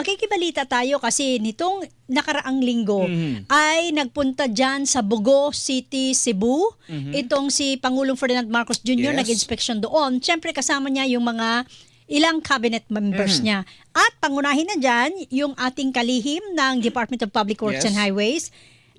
Makikibalita tayo kasi nitong nakaraang linggo Mhm. ay nagpunta dyan sa Bugo City, Cebu. Itong si Pangulong Ferdinand Marcos Jr. Yes. nag-inspeksyon doon. Siyempre kasama niya yung mga ilang cabinet members niya. At pangunahin na dyan yung ating kalihim ng Department of Public Works Yes. and Highways.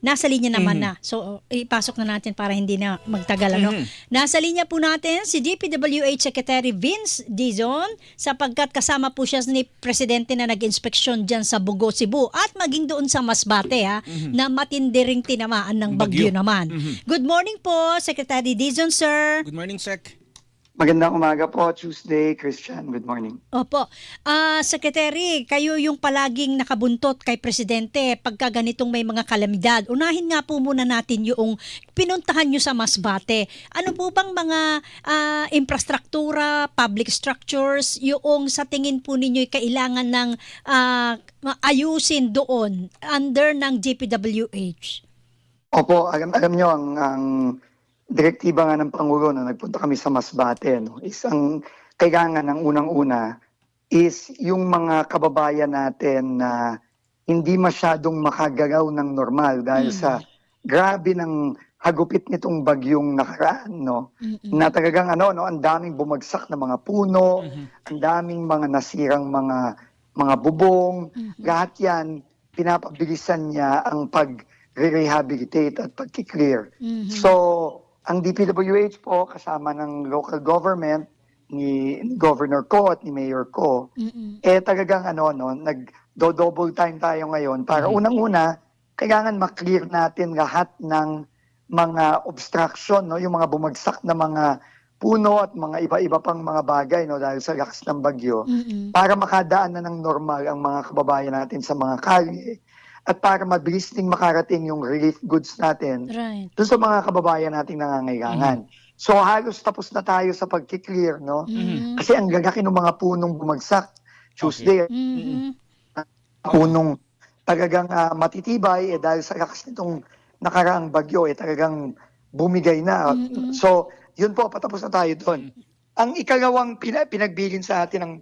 Nasa linya naman na. So, ipasok na natin para hindi na magtagal. Ano? Mhm. Nasa linya po natin si DPWH Secretary Vince Dizon sapagkat kasama po siya ni Presidente na nag-inspeksyon dyan sa Bugo, Cebu at maging doon sa Masbate ha, na matindi ring tinamaan ng bagyo, Bagyo. naman. Good morning po, Secretary Dizon, sir. Good morning, Sec. Magandang umaga po, Tuesday, Christian. Good morning. Opo. Ah, Secretary, kayo yung palaging nakabuntot kay Presidente pagka ganitong may mga kalamidad. Unahin nga po muna natin yung pinuntahan nyo sa Masbate. Ano po bang mga ah, infrastruktura, public structures, yung sa tingin po ninyo kailangan ng ah, ayusin doon under ng DPWH? Opo, alam, alam nyo, ang, ang direktiba nga ng Pangulo na nagpunta kami sa Masbate, no, is ang kailangan ng unang-una is yung mga kababayan natin na hindi masyadong makagalaw ng normal dahil Mm. sa grabe ng hagupit nitong bagyong nakaraan, no? Mm-mm. na talagang ano no ang daming bumagsak na mga puno, ang daming mga nasirang mga mga bubong, Mhm. lahat 'yan pinapabilisan niya ang pag-rehabilitate at pag-clear. Mhm. So, ang DPWH po kasama ng local government ni Governor ko at ni Mayor ko, Mm-mm. eh talagang ano no, nag-double time tayo ngayon para Mhm. unang-una kailangan ma-clear natin lahat ng mga obstruction no, yung mga bumagsak na mga puno at mga iba-iba pang mga bagay no dahil sa lakas ng bagyo Mm-mm. para makadaan na ng normal ang mga kababayan natin sa mga kalye at para mabilis ding makarating yung relief goods natin Right. dun sa mga kababayan nating nangangailangan. So halos tapos na tayo sa pag-clear no Mhm. kasi ang gagaki ng mga punong bumagsak Tuesday Mhm. punong talagang ah, matitibay eh, dahil sa lakas nitong nakaraang bagyo eh talagang bumigay na. Mm-mm. So, yun po, patapos na tayo doon. Ang ikalawang pina- pinagbilin sa atin ng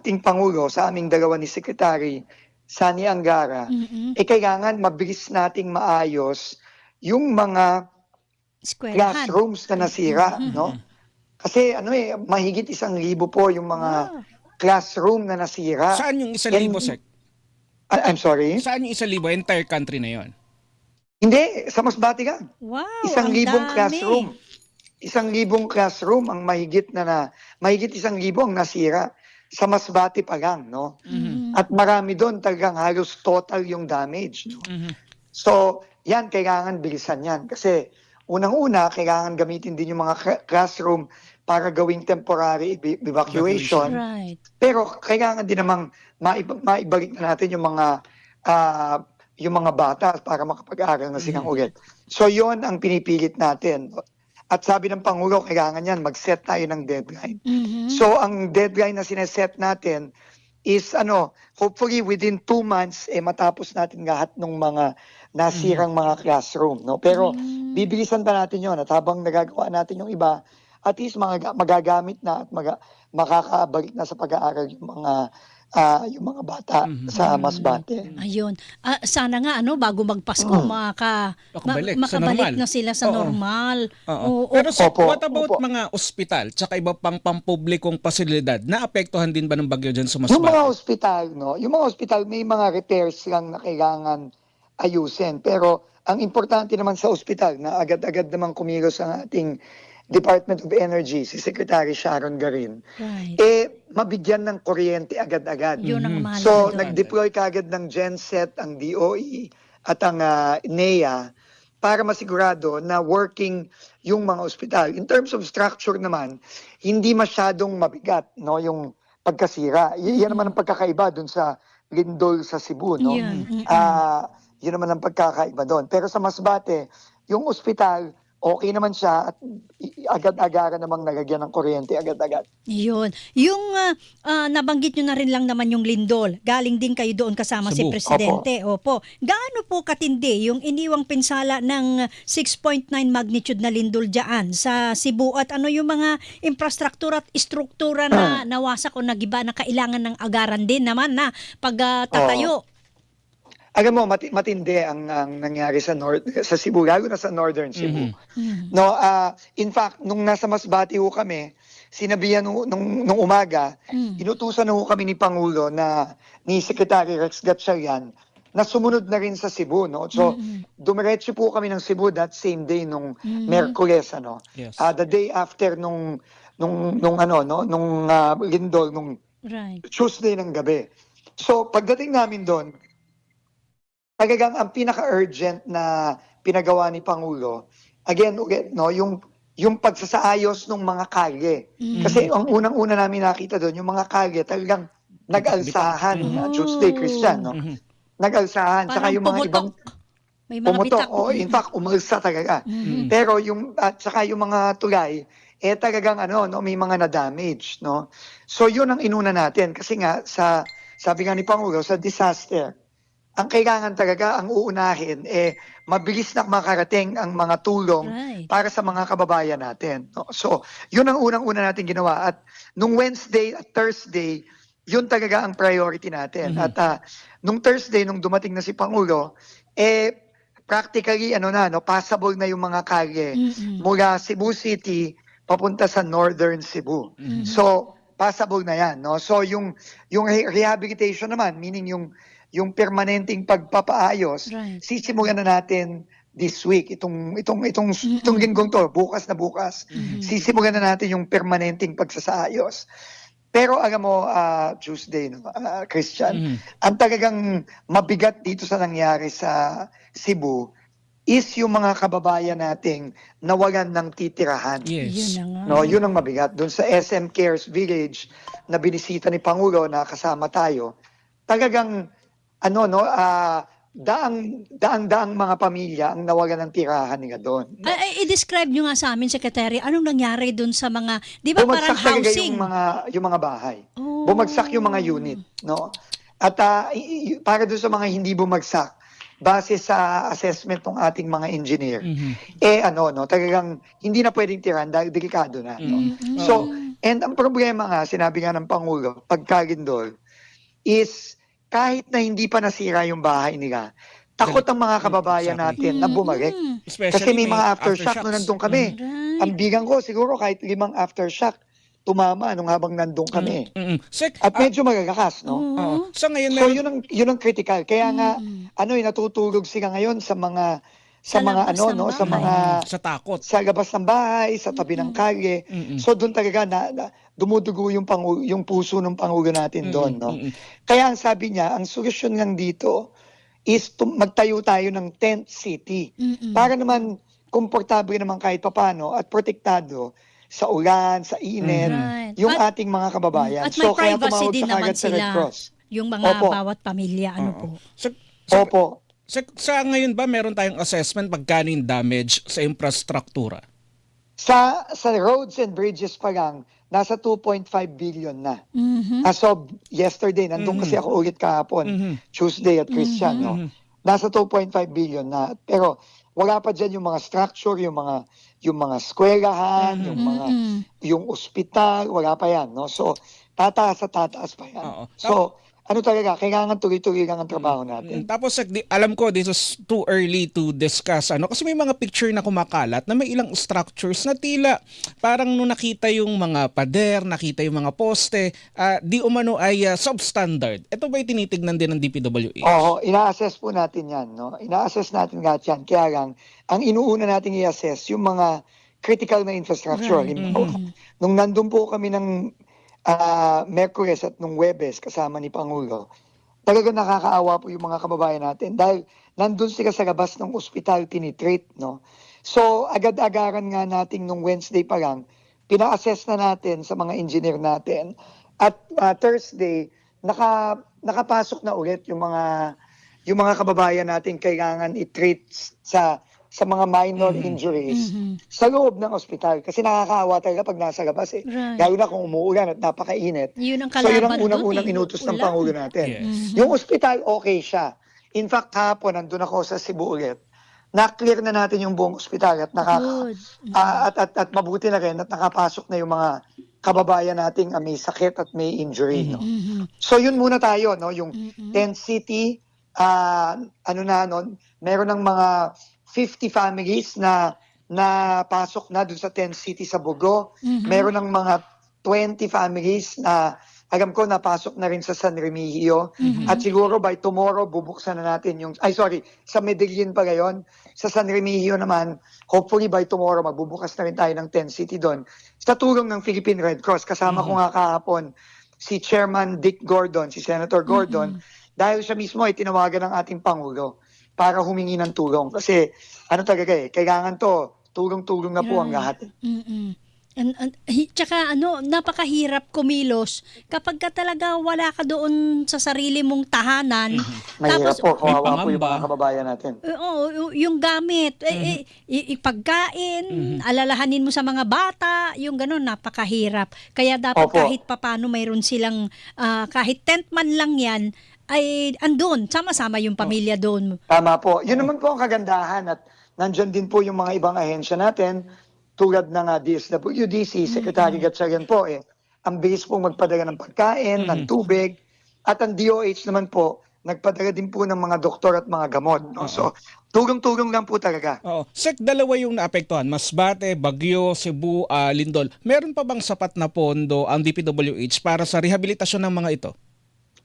ating Pangulo, sa aming dalawa ni Secretary Sani Angara, Mhm. eh kailangan mabilis nating maayos yung mga Eskwelahan. classrooms na nasira, Mhm. no? Kasi ano eh, mahigit isang libo po yung mga Ah. classroom na nasira. Saan yung isang libo, Sec? I- I'm sorry? Saan yung isang libo? Entire country na yon. Hindi, sa Masbate ka. Wow, Isang ang libong dami. classroom. Isang libong classroom ang mahigit na na, mahigit isang libo ang nasira sa Masbate pa lang, no? Mhm. At marami doon talagang halos total yung damage, no? Mhm. So, yan, kailangan bilisan yan. Kasi, unang-una, kailangan gamitin din yung mga cla- classroom para gawing temporary ev- evacuation. Right. Pero, kailangan din namang maib- maibalik na natin yung mga ah, yung mga bata para makapag-aral na silang Mhm. ulit. So, yon ang pinipilit natin. At sabi ng Pangulo, kailangan yan, mag-set tayo ng deadline. Mhm. So, ang deadline na sineset natin is ano, hopefully within two months eh matapos natin lahat ng mga nasirang mga classroom, no? Pero Mm. bibilisan pa natin 'yon at habang nagagawa natin yung iba, at least mga magagamit na at maga, makakabalik na sa pag-aaral yung mga ah, yung mga bata Mhm. sa Masbate. Ayun. Ah, sana nga ano bago magpasko Mm. maka Makabalik ma- sa makabalik na sila sa Oo. normal. Oo. Oo. Pero Opo, what about opo. mga ospital tsaka iba pang pampublikong pasilidad? Naapektuhan din ba ng bagyo dyan sa Yung mga Masbate? ospital, no? Yung mga ospital may mga repairs lang na kailangan ayusin. Pero ang importante naman sa ospital na agad-agad naman kumilos ang ating Department of Energy, si Secretary Sharon Garin, Right. eh mabigyan ng kuryente agad-agad. Yun ang Mhm. mahalaga So, doon. nag-deploy kagad ng genset ang DOE at ang ah, NEA para masigurado na working yung mga ospital. In terms of structure naman, hindi masyadong mabigat no yung pagkasira. Y- yan naman ang pagkakaiba dun sa Lindol sa Cebu, no? Yan. Mm-mm. Ah, yun naman ang pagkakaiba doon. Pero sa Masbate, yung ospital, okay naman siya at agad-agaran namang nalagyan ng kuryente agad-agad. Yun. Yung ah, ah, nabanggit nyo na rin lang naman yung lindol. Galing din kayo doon kasama si Cebu. Presidente. Opo. Gaano po katindi yung iniwang pinsala ng 6.9 magnitude na lindol dyan sa Cebu at ano yung mga infrastruktura at istruktura na nawasak o nagiba na kailangan ng agaran din naman na pagtatayo. Alam mo, mati- matindi ang, ang nangyari sa north sa Cebu, lalo na sa northern Cebu. Mhm. No, ah, in fact, nung nasa Masbate ho kami, sinabihan nung, nung, nung umaga, Mm. inutusan ho kami ni Pangulo na ni Secretary Rex Gatchalian na sumunod na rin sa Cebu, no? So, Mm-mm. dumiretso po kami ng Cebu that same day nung Mhm. Merkules, ano? Yes. Ah, the day after nung nung nung ano, no, nung ah, lindol nung Right. Tuesday ng gabi. So, pagdating namin doon, talagang ang pinaka-urgent na pinagawa ni Pangulo, again, ulit, no, yung yung pagsasaayos ng mga kalye. Mhm. Kasi ang unang-una namin nakita doon, yung mga kalye talagang nag-alsahan Mhm. na Tuesday Christian, no? Mhm. Nag-alsahan, saka Parang yung mga pumutok. ibang May mga pumutok. bitak. Oh, in fact, umalsa talaga. Mhm. Pero yung at saka yung mga tulay eh talagang ano no may mga na-damage no. So yun ang inuna natin kasi nga sa sabi nga ni Pangulo sa disaster ang kailangan talaga ang uunahin eh mabilis na makarating ang mga tulong Right. para sa mga kababayan natin. No? So, yun ang unang-una natin ginawa. At nung Wednesday at Thursday, yun talaga ang priority natin. Mhm. At ah, nung Thursday, nung dumating na si Pangulo, eh, practically, ano na, no, passable na yung mga kalye Mhm. mula Cebu City papunta sa Northern Cebu. Mhm. So, passable na yan, no? So, yung, yung re- rehabilitation naman, meaning yung, yung permanenteng pagpapaayos, Right. sisimulan na natin this week, itong, itong, itong, Mm-mm. itong linggong to, bukas na bukas, Mhm. sisimulan na natin yung permanenteng pagsasaayos. Pero alam mo, ah, Tuesday, no, ah, Christian, Mhm. ang talagang mabigat dito sa nangyari sa Cebu is yung mga kababayan nating nawalan ng titirahan. Yes. Yun na nga. No, yun ang mabigat. Doon sa SM Cares Village na binisita ni Pangulo na kasama tayo, talagang ano no, ah daang daang daang mga pamilya ang nawalan ng tirahan nila doon. No? Ay, ay, i-describe nyo nga sa amin, Secretary, anong nangyari dun sa mga, di ba parang Bumagsak talaga housing? yung mga yung mga bahay. Oh. Bumagsak yung mga unit, no? At i- para doon sa mga hindi bumagsak, base sa assessment ng ating mga engineer, Mhm. eh ano no, talagang hindi na pwedeng tirahan dahil delikado na, no? Mhm. So, and ang problema nga, sinabi nga ng Pangulo, pagkagindol, is kahit na hindi pa nasira yung bahay nila, takot ang mga kababayan natin na bumalik. Mhm. Especially Kasi may mga aftershock nung nandun kami. Ang bigang ko, siguro kahit limang aftershock, tumama nung habang nandun kami. Mm, mm. Sek, At ah, medyo magagakas, no? Oo. sa ngayon So, meron, yun ang, yun ang critical. Kaya nga, ano, eh, natutulog sila ngayon sa mga, sa, Sa mga labas ano, ng no, sa bahay. mga, sa takot. sa labas ng bahay, sa tabi ng kalye. Mm-mm. So doon talaga na, na dumudugo yung pangu, yung puso ng pangulo natin doon, no? Mm-mm. Kaya ang sabi niya, ang solusyon lang dito is tum- magtayo tayo ng tent city Mhm. para naman komportable naman kahit papano at protektado sa ulan, sa init, Right. yung At- ating mga kababayan. At may so kaya privacy tumawag din sa naman kagad sa Red sila. Cross. Yung mga Opo. bawat pamilya, ano Oo. po. Sa, sa, Opo. Sa, sa ngayon ba meron tayong assessment pagkano yung damage sa infrastruktura? Sa sa roads and bridges pa lang, nasa 2.5 billion na. Mhm. As of yesterday, nandun Mhm. kasi ako ulit kahapon. Mhm. Tuesday at Christian, no? Mhm. Nasa 2.5 billion na. Pero wala pa diyan yung mga structure, yung mga yung mga eskwelahan, Mhm. yung mga Mhm. yung ospital, wala pa yan, no? So, tataas at tataas pa yan. Oo. So, ano talaga, kailangan tuloy-tuloy lang ang trabaho Mm, natin. Tapos sek, di- alam ko this is too early to discuss ano kasi may mga picture na kumakalat na may ilang structures na tila parang nung nakita yung mga pader, nakita yung mga poste, ah, di umano ay ah, substandard. Ito ba tinitignan din ng DPWH? Oo, ina-assess po natin yan, no? Ina-assess natin lahat yan. Kaya lang, ang inuuna nating i-assess, yung mga critical na infrastructure. Right. Mhm. Nung nandun po kami ng ah, Merkules at nung Webes kasama ni Pangulo, talaga nakakaawa po yung mga kababayan natin dahil nandun sila sa labas ng ospital tinitreat, no? So, agad-agaran nga natin nung Wednesday pa lang, pina-assess na natin sa mga engineer natin. At ah, Thursday, naka, nakapasok na ulit yung mga yung mga kababayan natin kailangan i-treat sa sa mga minor Mhm. injuries Mhm. sa loob ng ospital. Kasi nakakaawa talaga pag nasa labas eh. Right. Lalo na kung umuulan at napakainit. Yun ang So yun ang unang-unang eh, inutos ng ulan. Pangulo natin. Yes. Mhm. Yung ospital, okay siya. In fact, kahapon, nandun ako sa Cebu ulit. Na-clear na natin yung buong ospital at nakaka... Good. Ah, at, at, at mabuti na rin at nakapasok na yung mga kababayan nating ah, may sakit at may injury. No? Mhm. So yun muna tayo, no? yung Mhm. tent city, ah, ano na, no? meron ng mga 50 families na na pasok na dun sa tent city sa Bugo. Mhm. Meron ng mga 20 families na alam ko napasok na rin sa San Remigio. Mhm. At siguro by tomorrow bubuksan na natin yung ay sorry, sa Medellin pa ngayon. Sa San Remigio naman, hopefully by tomorrow magbubukas na rin tayo ng 10 city doon. Sa tulong ng Philippine Red Cross kasama ko nga kahapon si Chairman Dick Gordon, si Senator Gordon, dahil siya mismo ay tinawagan ng ating pangulo para humingi ng tulong kasi ano talaga eh, kailangan to tulong-tulong na po ang Right. lahat. Mm-mm. And, and, tsaka ano, napakahirap kumilos kapag ka talaga wala ka doon sa sarili mong tahanan. Mahirap Tapos, po, kawawa po yung mga kababayan natin. eh, oo, y- yung gamit, eh, eh, i- ipagkain, alalahanin mo sa mga bata, yung ganun, napakahirap. Kaya dapat Opo. kahit papano mayroon silang, ah, kahit tent man lang yan, ay andun, sama-sama yung pamilya doon. Tama po. Yun naman po ang kagandahan at nandyan din po yung mga ibang ahensya natin tulad ng uh, DSWD, si Secretary Gatchalian po eh. Ang bilis pong magpadala ng pagkain, ng tubig at ang DOH naman po nagpadala din po ng mga doktor at mga gamot. No? So, tulong-tulong lang po talaga. Oo. Sek, dalawa yung naapektuhan. Masbate, Bagyo, Cebu, ah, Lindol. Meron pa bang sapat na pondo ang DPWH para sa rehabilitasyon ng mga ito?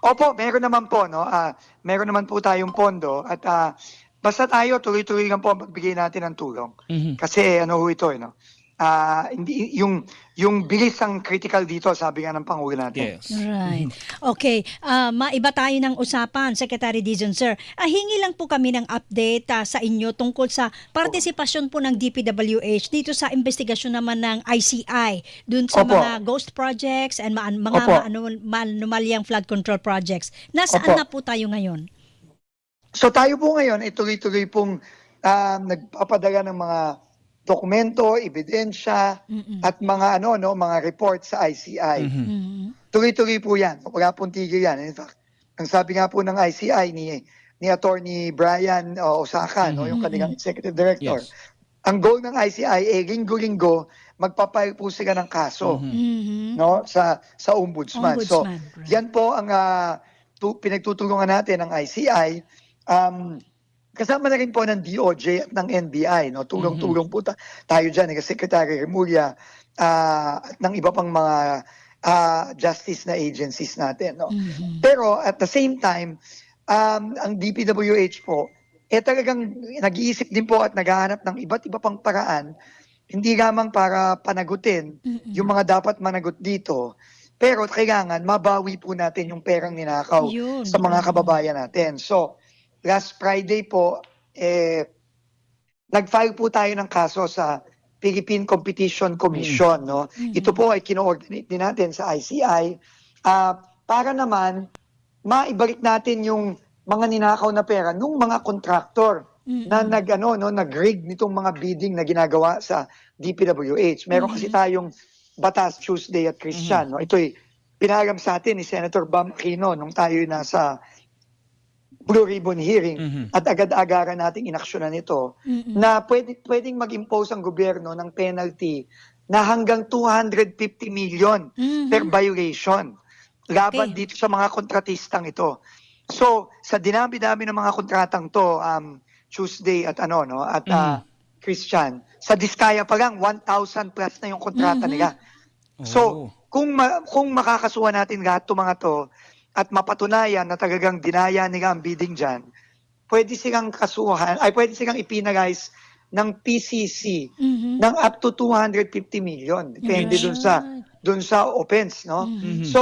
Opo, meron naman po, no? Ah, meron naman po tayong pondo at ah, basta tayo tuloy-tuloy lang po ang pagbigay natin ng tulong. Mhm. Kasi ano ho ito, eh, no? Ah, hindi yung yung bilis ang critical dito, sabi nga ng pangulo natin. Yes. Right. Okay, ah, maiba tayo ng usapan, Secretary Dizon, sir. Ah, hingi lang po kami ng update ah, sa inyo tungkol sa partisipasyon po ng DPWH dito sa investigasyon naman ng ICI dun sa Opo. mga ghost projects and ma- mga Opo. manumalyang flood control projects. Nasaan Opo. na po tayo ngayon? So tayo po ngayon ay tuloy-tuloy pong ah, nagpapadala ng mga dokumento, ebidensya Mm-mm. at mga ano no, mga report sa ICI. Mhm. Mhm. Tuloy-tuloy po 'yan. Wala pong tigil 'yan. In fact, ang sabi nga po ng ICI ni ni Attorney Brian uh, Osaka, no, yung kanilang executive director. Yes. Ang goal ng ICI eh linggo-linggo magpapile po sila ng kaso, Mhm. Mhm. no, sa sa ombudsman. So, Ombudsman, right. yan po ang ah, tu- pinagtutulungan natin ng ICI. Um, kasama na rin po ng DOJ at ng NBI. No? Tulong-tulong po ta- tayo dyan. Eh, Secretary Remulla ah, at ng iba pang mga ah, justice na agencies natin. No? Mhm. Pero at the same time, um, ang DPWH po, eh talagang nag-iisip din po at naghahanap ng iba't iba pang paraan, hindi lamang para panagutin Mhm. yung mga dapat managot dito, pero kailangan mabawi po natin yung perang ninakaw Yun. sa mga kababayan natin. So, last Friday po, eh, nag-file po tayo ng kaso sa Philippine Competition Commission. No? Mhm. Ito po ay kino-ordinate din natin sa ICI ah, para naman maibalik natin yung mga ninakaw na pera nung mga kontraktor Mhm. na nag ano no nag-rig nitong mga bidding na ginagawa sa DPWH. Meron kasi tayong Batas Tuesday at Christian, no. Ito'y pinaram sa atin ni Senator Bam Aquino nung tayo nasa Blue Ribbon hearing Mhm. at agad-agaran nating inaksyonan ito Mhm. na pwede, pwedeng mag-impose ang gobyerno ng penalty na hanggang 250 million Mhm. per violation laban Okay. dito sa mga kontratistang ito. So, sa dinami-dami ng mga kontratang to, um, Tuesday at ano, no, at ah, Christian, sa Diskaya pa lang, 1,000 plus na yung kontrata Mhm. nila. Oh. So, kung, ma- kung makakasuha natin lahat ng mga to at mapatunayan na talagang dinaya nila ang bidding dyan, pwede silang kasuhan, ay pwede silang ipinalize ng PCC Mhm. ng up to 250 million. Depende dun sa dun sa offense, no? Mhm. Mhm. So,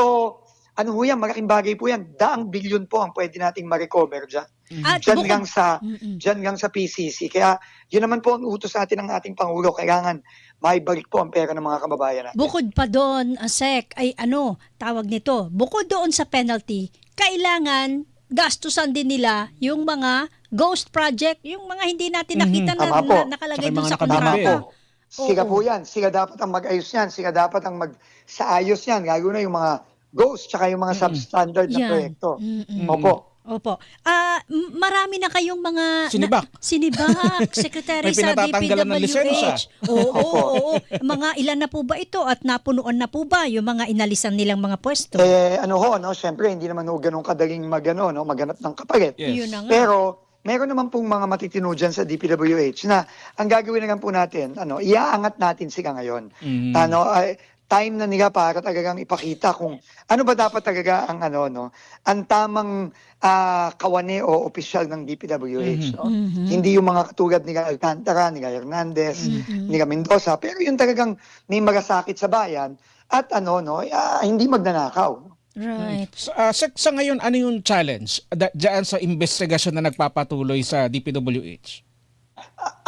ano ho yan, malaking bagay po yan. Daang bilyon po ang pwede nating ma-recover dyan. At Dyan bukod- lang sa Mhm. dyan lang sa PCC. Kaya yun naman po ang utos natin ng ating Pangulo. Kailangan maibalik po ang pera ng mga kababayan natin. Bukod pa doon, uh, Sec, ay ano, tawag nito, bukod doon sa penalty, kailangan gastusan din nila yung mga ghost project, yung mga hindi natin nakita Mhm. na, Tama po. na nakalagay Tsaka yung sa mga nakabimbi. kontrata. Tama po. Sila Oo. po yan. Sila dapat ang mag-ayos yan. Sila dapat ang mag-saayos yan. Lalo na yung mga ghost tsaka yung mga substandard na Yan. proyekto. Mm-mm. Opo. Opo. Ah, m- marami na kayong mga Sinibak. Na, sinibak, secretary May sa pinatatanggalan ng lisensya. DPWH. Oo, oo, oo. Mga ilan na po ba ito at napunuan na po ba yung mga inalisan nilang mga pwesto? Eh, ano ho, no? Siyempre, hindi naman ho ganun kadaling mag, ano, no? maganap ng kapalit. Yes. Yun na nga. Pero, meron naman pong mga matitino dyan sa DPWH na ang gagawin na lang po natin, ano, iaangat natin sila ngayon. Mhm. Ano, ay, time na nila para talagang ipakita kung ano ba dapat talaga ang ano no ang tamang ah, kawane o opisyal ng DPWH no? Mhm. hindi yung mga katulad ni Alcantara, ni Hernandez, Mhm. ni Mendoza pero yung talagang may magasakit sa bayan at ano no ah, hindi magnanakaw Right. Sa, ah, sa, sa ngayon, ano yung challenge da, dyan sa investigasyon na nagpapatuloy sa DPWH?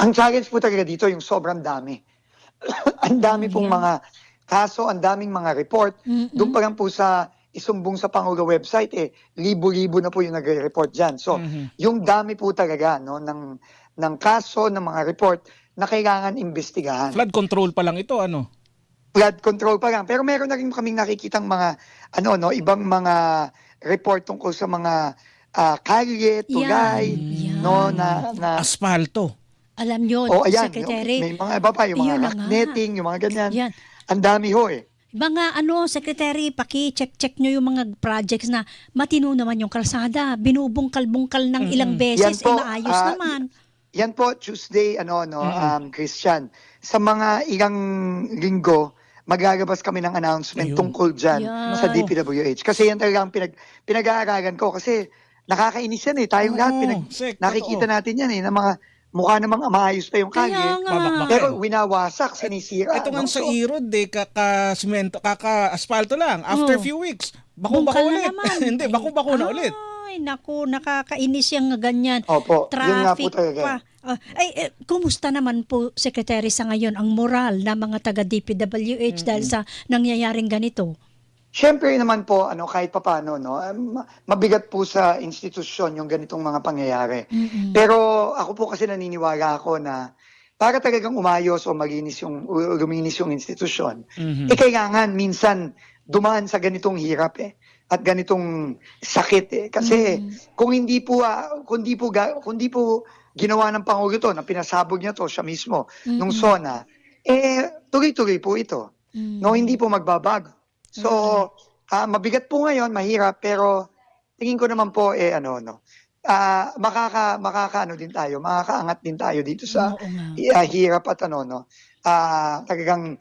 ang challenge po talaga dito yung sobrang dami ang dami pong Yan. mga kaso ang daming mga report Mm-mm. Doon pa lang po sa isumbong sa Pangulo website, eh, libo-libo na po yung nagre-report dyan. So, Mhm. yung dami po talaga no, ng, ng kaso, ng mga report na kailangan imbestigahan. Flood control pa lang ito, ano? Flood control pa lang. Pero meron na rin kaming nakikitang mga, ano, no, ibang mga report tungkol sa mga ah, kalye, tulay, Yan. no, na, na Aspalto. Alam nyo, o ayan, Secretary. may mga iba pa, yung mga rock netting, yung mga ganyan. Yan. Ang dami ho eh. Mga ano, Secretary, paki-check-check nyo yung mga projects na matino naman yung kalsada. Binubungkal-bungkal ng ilang beses, Yan po, eh, maayos ah, naman. Yan po, Tuesday, ano, no, um, Christian. Sa mga ilang linggo, maglalabas kami ng announcement Ayun. tungkol dyan Yan. sa DPWH. Kasi yan talaga ang pinag, pinag-aaralan ko. Kasi nakakainis yan eh. Tayong Oo, lahat, pinag, nakikita totoo. natin yan eh, na mga mukha namang maayos pa yung Kaya kalye. nga. Pero winawasak, sinisira. Ito nga no? sa So, Irod, eh, kaka-simento, kaka-asfalto lang. After Oh. few weeks, bako-bako Bungkal na ulit. naman. Hindi, bako-bako na ulit. Ay, naku, nakakainis yung ganyan. Opo, yun nga po Traffic talaga. pa. Ah, ay, eh, kumusta naman po, Secretary, sa ngayon ang moral ng mga taga-DPWH dahil sa nangyayaring ganito? Siyempre naman po, ano, kahit papano, no, um, mabigat po sa institusyon yung ganitong mga pangyayari. Mm-mm. Pero ako po kasi naniniwala ako na para talagang umayos o maginis yung, luminis yung institusyon, Mhm. eh kailangan minsan dumaan sa ganitong hirap eh at ganitong sakit eh. Kasi kung hindi po ah, kung di po kung di po ginawa ng pangulo to na pinasabog niya to siya mismo nung SONA, eh tuloy-tuloy po ito. Mm. No, hindi po magbabago. So, ah, mabigat po ngayon, mahirap, pero tingin ko naman po, eh, ano, no, ah, makaka, makaka, ano din tayo, makakaangat din tayo dito sa Oo nga. ah, hirap at ano, no, ah, talagang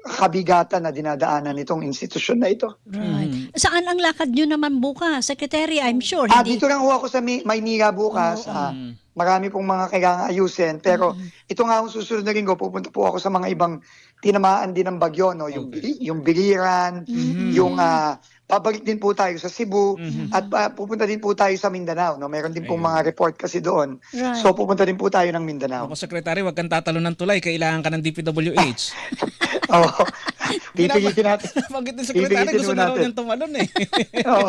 kabigatan na dinadaanan nitong institusyon na ito. Right. Saan ang lakad nyo naman bukas, Secretary? I'm sure. Ah, hindi, dito lang ho ako sa May- Maynila bukas. Ah, marami pong mga kailangan ayusin, pero ito nga ang susunod na linggo, pupunta po ako sa mga ibang tinamaan din ng bagyo, no, yung, Okay. yung biliran, Mhm. yung ah, pabalik din po tayo sa Cebu Mhm. at ah, pupunta din po tayo sa Mindanao no meron din pong mga report kasi doon Right. so pupunta din po tayo ng Mindanao Ako, Sekretary, wag kang tatalo ng tulay. Kailangan ka ng DPWH. Oo. pipilitin natin Pagkit ni Sekretary, gusto mo na raw natin. niyang tumalon eh. Oo.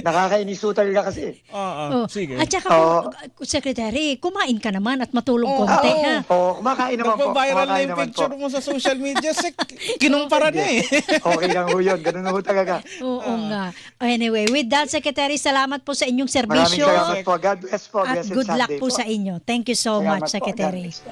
nakakainis po talaga kasi Oo, Oh. sige. At saka, Oo. kung- Secretary, kumain ka naman at matulog Oo. konti, Oo. ha? Oo, kumakain naman po Nagpa-viral na yung picture po. mo sa social media. Sek, kinumpara na eh. okay lang ho yun ganun ho talaga Oo nga. Anyway, with that, Secretary, salamat po sa inyong maraming serbisyo salamat po God bless po at good luck Sunday po sa inyo. Thank you so Salamat much, po. Bless po.